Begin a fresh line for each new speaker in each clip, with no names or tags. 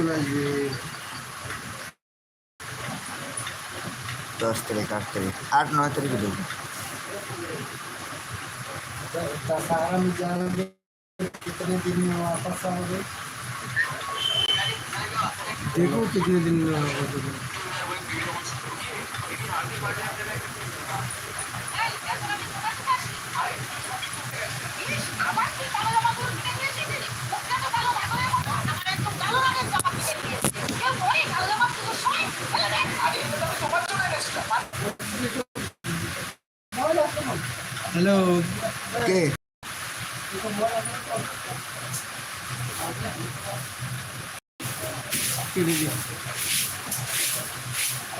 चलाइए दस तारीख आठ तारीख आठ
नौ तारीख दूँगा कितने दिन में वापस आओगे देखो कितने दिन में वापस आओगे हेलो
কে?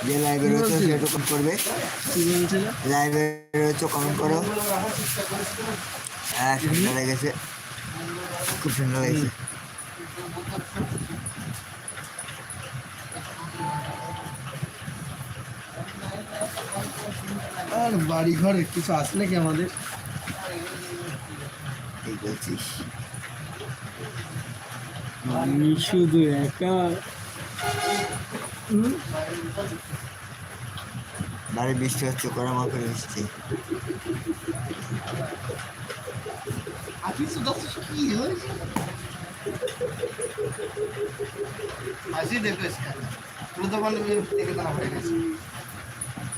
যে লাইভে রয়েছে সেটু কমেন্ট করবে। লাইভে রয়েছে কমেন্ট করো। হ্যাঁ ঠান্ডা লেগেছে। খুব ঠান্ডা লেগেছে।
আর বাড়ি ঘরে কিছু আছে নাকি আমাদের?
এই বলছিস।
আমি শুধু একা।
বাড়ি বৃষ্টি হচ্ছে কড়া
মা করে
বৃষ্টি। হাসি দেখো পুরো দোকান
থেকে দাঁড়া হয়ে গেছে।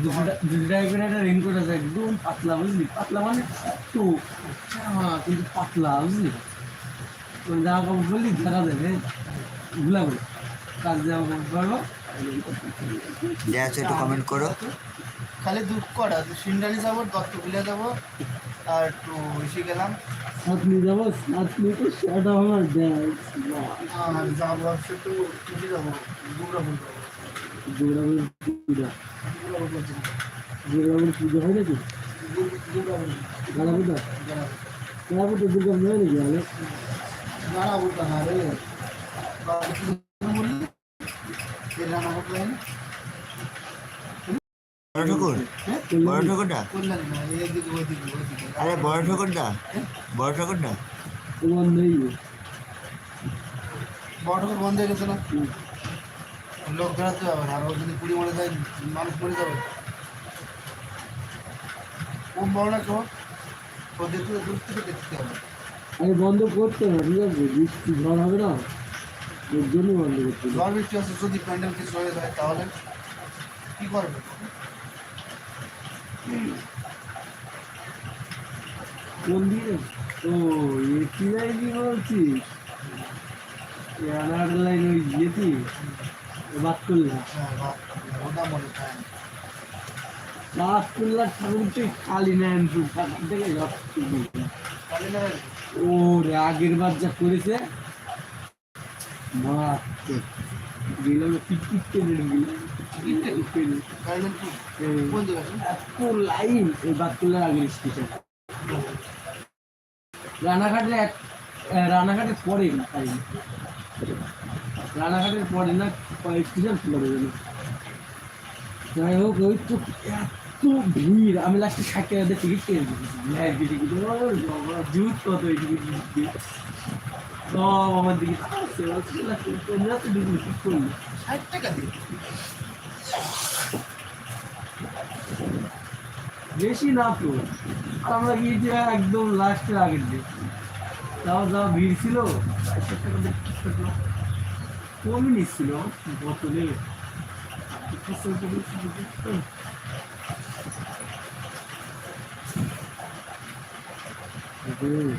দুটো টাইপের একটা রেনকোট আছে একদম পাতলা বুঝলি? পাতলা মানে একটু হ্যাঁ কিন্তু পাতলা বুঝলি? ওই জামা কাপড় বললি দেখা দেবে ঘুলা বলে কাজ জামা কাপড় পরবো।
একটু কমেন্ট করো।
খালি দু কটা? সিন্ডালি যাব দত্ত বিলে যাব আর একটু এসে গেলাম।
নিয়ে যাব নিয়ে তো সেটা আমার
যাব একটু যাব দুর্গাপুর যাব।
দুর্গাপুর পূজা
দুর্গাপুর
পুজো হয় নাকি
দুর্গাপুর
গালা পূজা গালা পূজা দুর্গা পুজো হয় নাকি আরে
বলতে হ্যাঁ রে
বড় ঠাকুর বড় ঠাকুরটা
না
আরে বড় ঠাকুরটা বড়
নেই।
বড় ঠাকুর বন্ধ হয়ে গেছে না? লোক বেড়াতে হবে আর যদি পুড়ি মরে যায় মানুষ মরে যাবে। কোন বড় না ও দেখতে দূর থেকে দেখতে হবে।
আরে বন্ধ করতে না ঠিক আছে? বৃষ্টি ঝড় হবে না? এর জন্য বন্ধ করতে হবে।
ঝড় বৃষ্টি আসে যদি প্যান্ডেল কিছু হয়ে যায় তাহলে কি করবে?
কোন দিকে? ও এটি লাইনই বলছিস? লাইন ওই ইয়েটি
হ্যাঁ ওটা মনে হয়
ঠাকুর থেকে ও রে আগের বার যা করেছে গেলাম টিকিট গেলাম এত লাইন এই বাতকুল্লার আগের স্টেশন। রানাঘাটে এক আহ, পরে না? রানাঘাটের পরে না স্টেশন পরে না যাই হোক ওই তো এত ভিড়। আমি লাস্টে ষাট দিয়ে টিকিট কিনে দিয়েছি জুত কত এই টিকিট সব আমার দিকে আসছে বলছে, "লাস্টে তোমরা তো ঢুকলি ঠিক করলি।
ষাট টাকা
বেশি না তো। আর আমরা গিয়েছি একদম লাস্টের আগের দিন। তাও যা ভিড় ছিল। চারশো টাকা Communist'in o, batılı iktisat oluşturucu Evet.